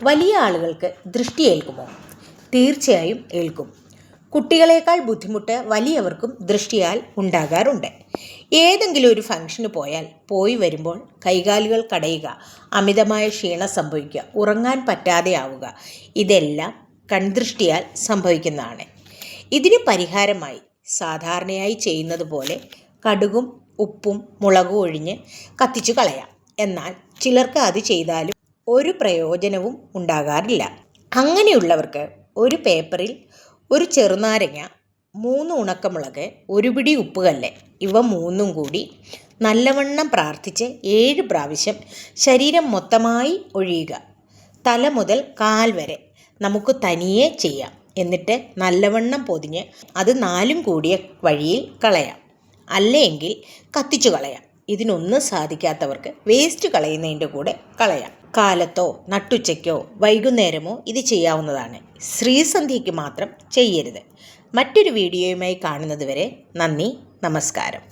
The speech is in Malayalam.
വലിയ ആളുകൾക്ക് ദൃഷ്ടി ഏൽക്കുമോ? തീർച്ചയായും ഏൽക്കും. കുട്ടികളേക്കാൾ ബുദ്ധിമുട്ട് വലിയവർക്കും ദൃഷ്ടിയാൽ ഉണ്ടാകാറുണ്ട്. ഏതെങ്കിലും ഒരു ഫംഗ്ഷന് പോയാൽ പോയി വരുമ്പോൾ കൈകാലുകൾ കടയുക അമിതമായ ക്ഷീണം സംഭവിക്കുക ഉറങ്ങാൻ പറ്റാതെ ആവുക ഇതെല്ലാം കൺദൃഷ്ടിയാൽ സംഭവിക്കുന്നതാണ്. ഇതിന് പരിഹാരമായി സാധാരണയായി ചെയ്യുന്നത് പോലെ കടുകും ഉപ്പും മുളകും ഒഴിഞ്ഞ് കത്തിച്ചു കളയാം. എന്നാൽ ചിലർക്ക് അത് ചെയ്താലും ഒരു പ്രയോജനവും ഉണ്ടാകാറില്ല. അങ്ങനെയുള്ളവർക്ക് ഒരു പേപ്പറിൽ ഒരു ചെറുനാരങ്ങ മൂന്ന് ഉണക്കമുളക് ഒരു പിടി ഉപ്പുകല്ല് ഇവ മൂന്നും കൂടി നല്ലവണ്ണം പ്രാർത്ഥിച്ച് ഏഴ് പ്രാവശ്യം ശരീരം മൊത്തമായി ഒഴിയുക. തല മുതൽ കാൽ വരെ നമുക്ക് തനിയെ ചെയ്യാം. എന്നിട്ട് നല്ലവണ്ണം പൊതിഞ്ഞ് അത് നാലും കൂടിയ വഴിയിൽ കളയാം. അല്ലെങ്കിൽ കത്തിച്ചു കളയാം. ഇതിനൊന്നും സാധിക്കാത്തവർക്ക് വേസ്റ്റ് കളയുന്നതിന്റെ കൂടെ കളയാം. കാലത്തോ നട്ടുച്ചയ്ക്കോ വൈകുന്നേരമോ ഇത് ചെയ്യാവുന്നതാണ്. ശ്രീസന്ധ്യയ്ക്ക് മാത്രം ചെയ്യരുത്. മറ്റൊരു വീഡിയോയുമായി കാണുന്നതുവരെ നന്ദി നമസ്കാരം.